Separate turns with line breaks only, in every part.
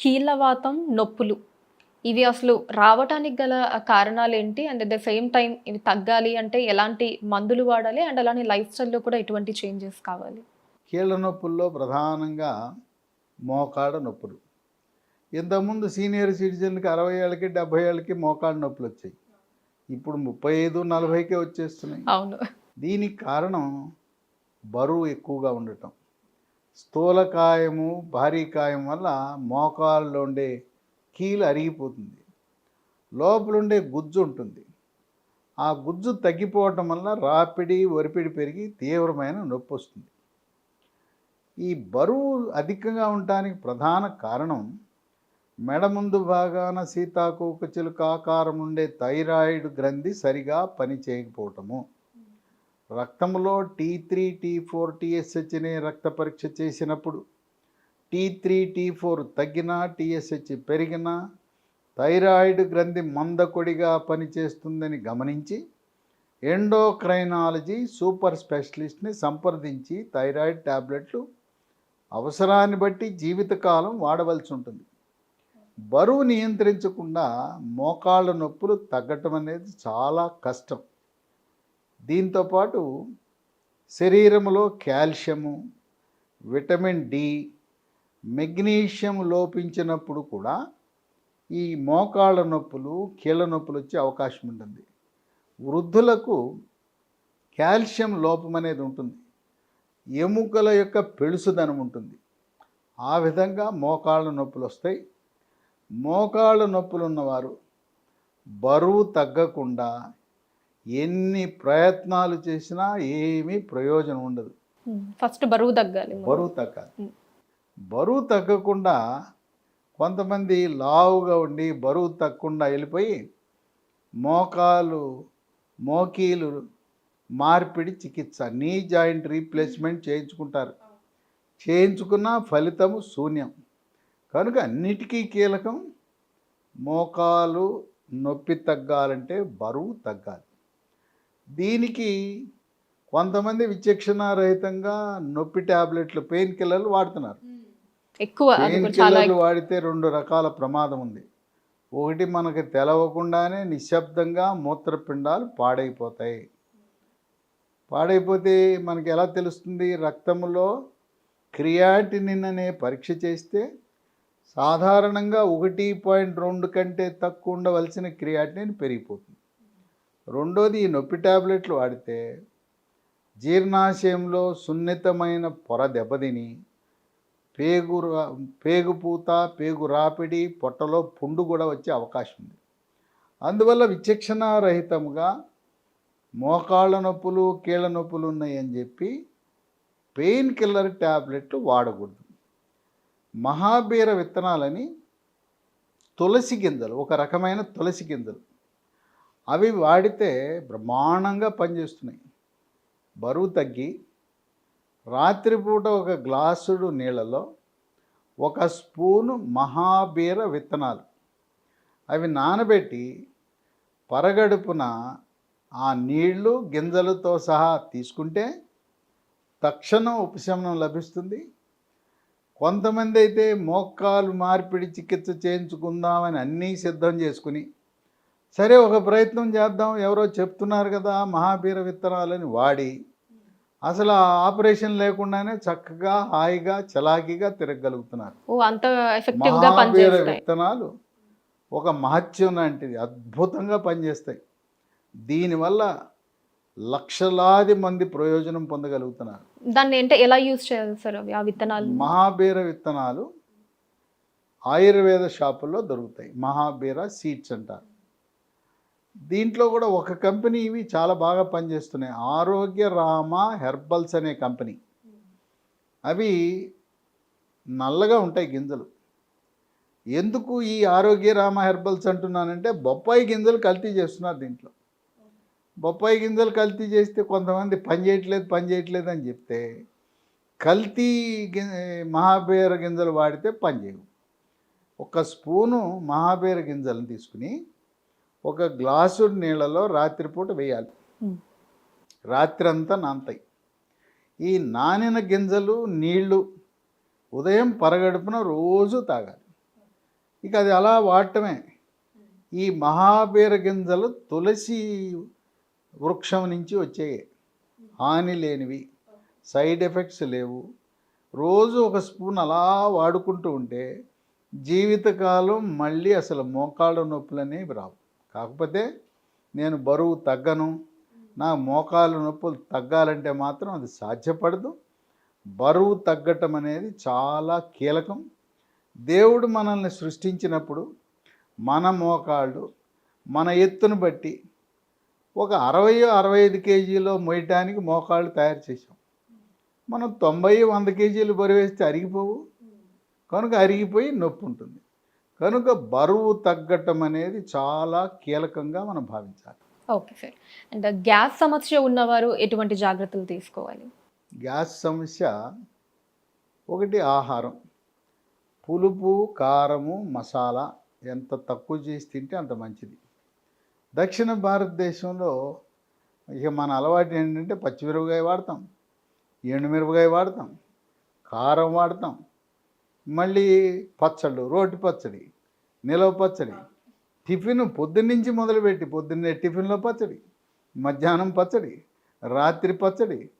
కీళ్ళవాతం నొప్పులు. ఇవి అసలు రావటానికి గల కారణాలు ఏంటి and at the same time ఇవి తగ్గాలి అంటే ఎలాంటి మందులు వాడాలి? అండ్ అలానే లైఫ్ స్టైల్లో కూడా ఎటువంటి చేంజెస్ కావాలి?
కీళ్ళ నొప్పుల్లో ప్రధానంగా మోకాడ నొప్పులు. ఇంతకుముందు సీనియర్ సిటిజన్కి అరవై ఏళ్ళకి డెబ్భై ఏళ్ళకి మోకాళ్ళ నొప్పులు వచ్చాయి. ఇప్పుడు ముప్పై ఐదు నలభైకే వచ్చేస్తున్నాయి.
అవును.
దీనికి కారణం బరువు ఎక్కువగా ఉండటం. స్థూలకాయము భారీ కాయం వల్ల మోకాల్లో ఉండే కీలు అరిగిపోతుంది. లోపలుండే గుజ్జు ఉంటుంది. ఆ గుజ్జు తగ్గిపోవటం వల్ల రాపిడి ఒరిపిడి పెరిగి తీవ్రమైన నొప్పి వస్తుంది. ఈ బరువు అధికంగా ఉండటానికి ప్రధాన కారణం మెడ ముందు భాగాన సీతాకోకచిలుక ఆకారం ఉండే థైరాయిడ్ గ్రంథి సరిగా పనిచేయకపోవటము. రక్తంలో T three T four T S H అనే రక్త పరీక్ష చేసినప్పుడు టీ త్రీ టీ ఫోర్ తగ్గినా టీఎస్హెచ్ పెరిగినా థైరాయిడ్ గ్రంథి మందకొడిగా పనిచేస్తుందని గమనించి ఎండోక్రైనాలజీ సూపర్ స్పెషలిస్ట్ని సంప్రదించి థైరాయిడ్ టాబ్లెట్లు అవసరాన్ని బట్టి జీవితకాలం వాడవలసి ఉంటుంది. బరువు నియంత్రించకుండా మోకాళ్ళ నొప్పులు తగ్గటం అనేది చాలా కష్టం. దీంతోపాటు శరీరంలో కాల్షియము విటమిన్ డి మెగ్నీషియం లోపించినప్పుడు కూడా ఈ మోకాళ్ళ నొప్పులు కీళ్ళ నొప్పులు వచ్చే అవకాశం ఉంటుంది. వృద్ధులకు కాల్షియం లోపం అనేది ఉంటుంది. ఎముకల యొక్క పెళుసుదనం ఉంటుంది. ఆ విధంగా మోకాళ్ళ నొప్పులు వస్తాయి. మోకాళ్ళ నొప్పులు ఉన్నవారు బరువు తగ్గకుండా ఎన్ని ప్రయత్నాలు చేసినా ఏమీ ప్రయోజనం ఉండదు.
ఫస్ట్ బరువు తగ్గాలి.
బరువు తగ్గాలి. బరువు తగ్గకుండా కొంతమంది లావుగా ఉండి బరువు తగ్గకుండా వెళ్ళిపోయి మోకాలు మోకీలు మార్పిడి చికిత్స నీ జాయింట్ రీప్లేస్మెంట్ చేయించుకుంటారు. చేయించుకున్న ఫలితము శూన్యం. కనుక అన్నిటికీ కీలకం మోకాలు నొప్పి తగ్గాలంటే బరువు తగ్గాలి. దీనికి కొంతమంది విచక్షణారహితంగా నొప్పి టాబ్లెట్లు పెయిన్ కిల్లర్లు వాడుతున్నారు.
ఎక్కువ
పెయిన్ కిల్లర్లు వాడితే రెండు రకాల ప్రమాదం ఉంది. ఒకటి మనకు తెలవకుండానే నిశ్శబ్దంగా మూత్రపిండాలు పాడైపోతాయి. పాడైపోతే మనకి ఎలా తెలుస్తుంది? రక్తంలో క్రియాటినిన్ అనే పరీక్ష చేస్తే సాధారణంగా ఒకటి పాయింట్ రెండు కంటే తక్కువ ఉండవలసిన క్రియాటినిన్ పెరిగిపోతుంది. రెండోది ఈ నొప్పి ట్యాబ్లెట్లు వాడితే జీర్ణాశయంలో సున్నితమైన పొర దెబ్బతిని పేగు రా- పేగుపూత పేగు రాపిడి పొట్టలో పుండు కూడా వచ్చే అవకాశం ఉంది. అందువల్ల విచక్షణారహితంగా మోకాళ్ళ నొప్పులు కీళ్ళ నొప్పులు ఉన్నాయని చెప్పి పెయిన్ కిల్లర్ ట్యాబ్లెట్లు వాడకూడదు. మహాబీర విత్తనాలని తులసి గింజలు ఒక రకమైన తులసి గింజలు అవి వాడితే బ్రహ్మాండంగా పనిచేస్తున్నాయి. బరువు తగ్గి రాత్రిపూట ఒక గ్లాసుడు నీళ్ళలో ఒక స్పూను మహాబీర విత్తనాలు. అవి నానబెట్టి పరగడుపున ఆ నీళ్ళు గింజలతో సహా తీసుకుంటే తక్షణం ఉపశమనం లభిస్తుంది. కొంతమంది అయితే మోకాలు మార్పిడి చికిత్స చేయించుకుందామని అన్నీ సిద్ధం చేసుకుని సరే ఒక ప్రయత్నం చేద్దాం. ఎవరో చెప్తున్నారు కదా మహాబీర విత్తనాలని వాడి. అసలు ఆపరేషన్ లేకుండానే చక్కగా హాయిగా చలాకీగా తిరగలుగుతున్నారు మహాబీర విత్తనాలు ఒక మహత్యం లాంటిది అద్భుతంగా పనిచేస్తాయి దీనివల్ల లక్షలాది మంది ప్రయోజనం పొందగలుగుతున్నారు.
దాన్ని ఏంటంటే ఎలా యూజ్ చేయాలి సార్ ఆ విత్తనాలు?
మహాబీర విత్తనాలు ఆయుర్వేద షాపుల్లో దొరుకుతాయి. మహాబీర సీడ్స్ అంటారు. దీంట్లో కూడా ఒక కంపెనీ ఇవి చాలా బాగా పనిచేస్తున్నాయి. ఆరోగ్య రామ హెర్బల్స్ అనే కంపెనీ. అవి నల్లగా ఉంటాయి గింజలు. ఎందుకు ఈ ఆరోగ్య రామ హెర్బల్స్ అంటున్నానంటే బొప్పాయి గింజలు కల్తీ చేస్తున్నారు దీంట్లో. బొప్పాయి గింజలు కల్తీ చేస్తే కొంతమంది పని చేయట్లేదు పని చేయట్లేదు అని చెప్తే కల్తీ మహాబేర గింజలు వాడితే పని చేయవు. ఒక స్పూను మహాబేర గింజలను తీసుకుని ఒక గ్లాసు నీళ్ళలో రాత్రిపూట వేయాలి. రాత్రి అంతా నానతాయి ఈ నానిన గింజలు నీళ్ళు ఉదయం పరగడుపున రోజు తాగాలి. ఇక అది అలా వాడటమే. ఈ మహాబీర గింజలు తులసి వృక్షం నుంచి వచ్చాయి. హాని లేనివి సైడ్ ఎఫెక్ట్స్ లేవు. రోజు ఒక స్పూన్ అలా వాడుకుంటూ ఉంటే జీవితకాలం మళ్ళీ అసలు మోకాళ్ళ నొప్పులు అనేవి రావు. కాకపోతే నేను బరువు తగ్గను నా మోకాలు నొప్పులు తగ్గాలంటే మాత్రం అది సాధ్యపడదు. బరువు తగ్గటం అనేది చాలా కీలకం. దేవుడు మనల్ని సృష్టించినప్పుడు మన మోకాళ్ళు మన ఎత్తును బట్టి ఒక అరవై అరవై ఐదు కేజీలో మోయటానికి మోకాళ్ళు తయారు చేసాం మనం తొంభై వంద కేజీలు బరువు వేస్తే అరిగిపోవు. కనుక అరిగిపోయి నొప్పి ఉంటుంది కనుక బరువు తగ్గటం అనేది చాలా కీలకంగా మనం భావించాలి.
Okay sir. అండ్ గ్యాస్ సమస్య ఉన్నవారు ఎటువంటి జాగ్రత్తలు తీసుకోవాలి?
గ్యాస్ సమస్య ఒకటి ఆహారం. పులుపు కారము మసాలా ఎంత తక్కువ చేసి తింటే అంత మంచిది. దక్షిణ భారతదేశంలో ఇక మన అలవాటు ఏంటంటే పచ్చిమిరపకాయ వాడతాం ఎండుమిరపకాయ వాడతాం కారం వాడతాం మళ్ళీ పచ్చళ్ళు రోటి పచ్చడి నిలవ పచ్చడి. టిఫిన్ పొద్దున్నుంచి మొదలుపెట్టి పొద్దున్నే టిఫిన్లో పచ్చడి మధ్యాహ్నం పచ్చడి రాత్రి పచ్చడి.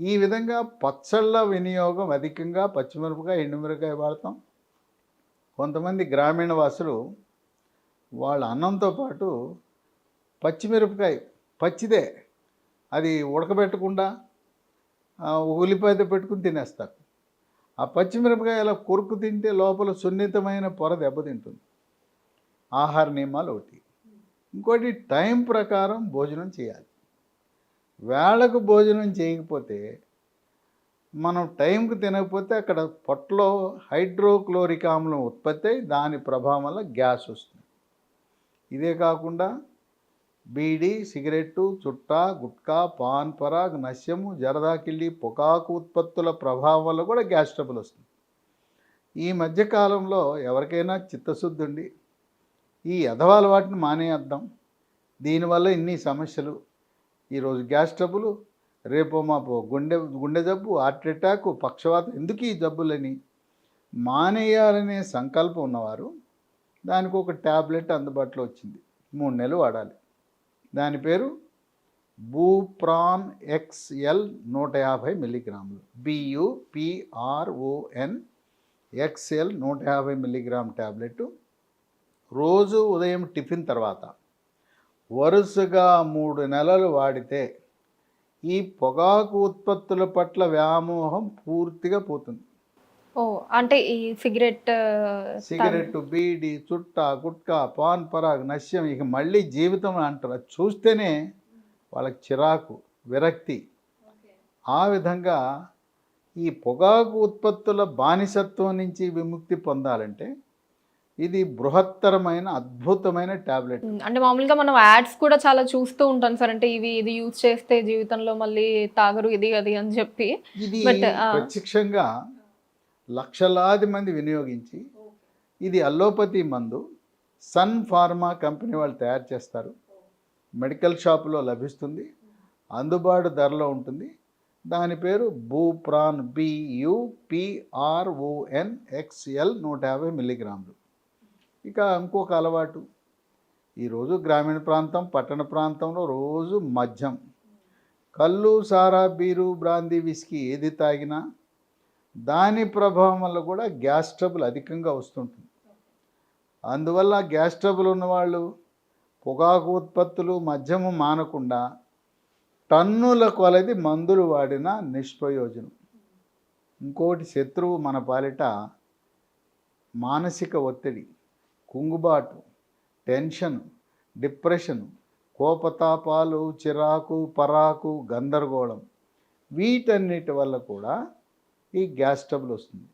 ఈ విధంగా పచ్చళ్ళ వినియోగం అధికంగా పచ్చిమిరపకాయ ఎండుమిరపకాయ వాడతాం. కొంతమంది గ్రామీణ వాసులు వాళ్ళ అన్నంతో పాటు పచ్చిమిరపకాయ పచ్చిదే. అది ఉడకబెట్టకుండా ఉల్లిపాయతో పెట్టుకుని తినేస్తారు. ఆ పచ్చిమిరపకాయ అలా కొరుకు తింటే లోపల సున్నితమైన పొర దెబ్బతింటుంది. ఆహార నియమాలు ఒకటి. ఇంకోటి టైం ప్రకారం భోజనం చేయాలి. వేళకు భోజనం చేయకపోతే మనం టైంకి తినకపోతే అక్కడ పొట్టలో హైడ్రోక్లోరిక్ ఆమ్లం ఉత్పత్తి అయి దాని ప్రభావం వల్ల గ్యాస్ వస్తుంది. ఇదే కాకుండా బీడి సిగరెట్టు చుట్టా గుట్కా పాన్ పరాగ్ నశ్యము జరదాకిళ్ళి పొగాకు ఉత్పత్తుల ప్రభావం వల్ల కూడా గ్యాస్ ట్రబుల్ వస్తుంది. ఈ మధ్యకాలంలో ఎవరికైనా చిత్తశుద్ధి ఉండి ఈ ఎదవాల వాటిని మానేద్దాం. దీనివల్ల ఇన్ని సమస్యలు. ఈరోజు గ్యాస్ ట్రబుల్ రేపో మాపు గుండె గుండె జబ్బు హార్ట్ అటాక్ పక్షవాతం ఎందుకు ఈ జబ్బులని మానేయాలనే సంకల్పం ఉన్నవారు దానికి ఒక ట్యాబ్లెట్ అందుబాటులో వచ్చింది. మూడు నెలలు వాడాలి. దాని పేరు బూప్రాన్ ఎక్స్ఎల్ నూట యాభై మిల్లీగ్రాములు. బియుపిఆర్ఓఎన్ ఎక్స్ఎల్ నూట యాభై మిల్లీగ్రామ్ ట్యాబ్లెట్ రోజు ఉదయం టిఫిన్ తర్వాత వరుసగా మూడు నెలలు వాడితే ఈ పొగాకు ఉత్పత్తుల పట్ల వ్యామోహం పూర్తిగా పోతుంది.
ఓ అంటే ఈ సిగరెట్
సిగరెట్ బీడి చుట్ట గుట్కా పాన్ పరాగ్ నశ్యం ఇక మళ్ళీ జీవితం అంటారు. అది చూస్తేనే వాళ్ళకి చిరాకు విరక్తి. ఆ విధంగా ఈ పొగాకు ఉత్పత్తుల బానిసత్వం నుంచి విముక్తి పొందాలంటే ఇది బృహత్తరమైన అద్భుతమైన ట్యాబ్లెట్
అంటే మామూలుగా మనం యాడ్స్ కూడా చాలా చూస్తూ ఉంటాం సార్. అంటే ఇవి ఇది యూజ్ చేస్తే జీవితంలో మళ్ళీ తాగరు ఇది అది అని చెప్పి.
ప్రత్యక్షంగా లక్షలాది మంది వినియోగించి ఇది అల్లోపతి మందు సన్ ఫార్మా కంపెనీ వాళ్ళు తయారు చేస్తారు. మెడికల్ షాపులో లభిస్తుంది. అందుబాటు ధరలో ఉంటుంది. దాని పేరు బూప్రాన్ బియుపిఆర్ఓఎన్ ఎక్స్ఎల్ నూట యాభై మిల్లీగ్రాములు. ఇక ఇంకొక అలవాటు. ఈరోజు గ్రామీణ ప్రాంతం పట్టణ ప్రాంతంలో రోజు మద్యం. కళ్ళు సారా బీరు బ్రాందీ విస్కీ ఏది తాగినా దాని ప్రభావం వల్ల కూడా గ్యాస్ ట్రబుల్ అధికంగా వస్తుంటుంది. అందువల్ల గ్యాస్ ట్రబుల్ ఉన్నవాళ్ళు పొగాకు ఉత్పత్తులు మద్యము మానకుండా టన్నుల కొలది మందులు వాడిన నిష్ప్రయోజనం. ఇంకోటి శత్రువు మన పాలిట మానసిక ఒత్తిడి కుంగుబాటు టెన్షన్ డిప్రెషన్ కోపతాపాలు చిరాకు పరాకు గందరగోళం వీటన్నిటి వల్ల కూడా ఈ గ్యాస్ ట్రబుల్ వస్తుంది.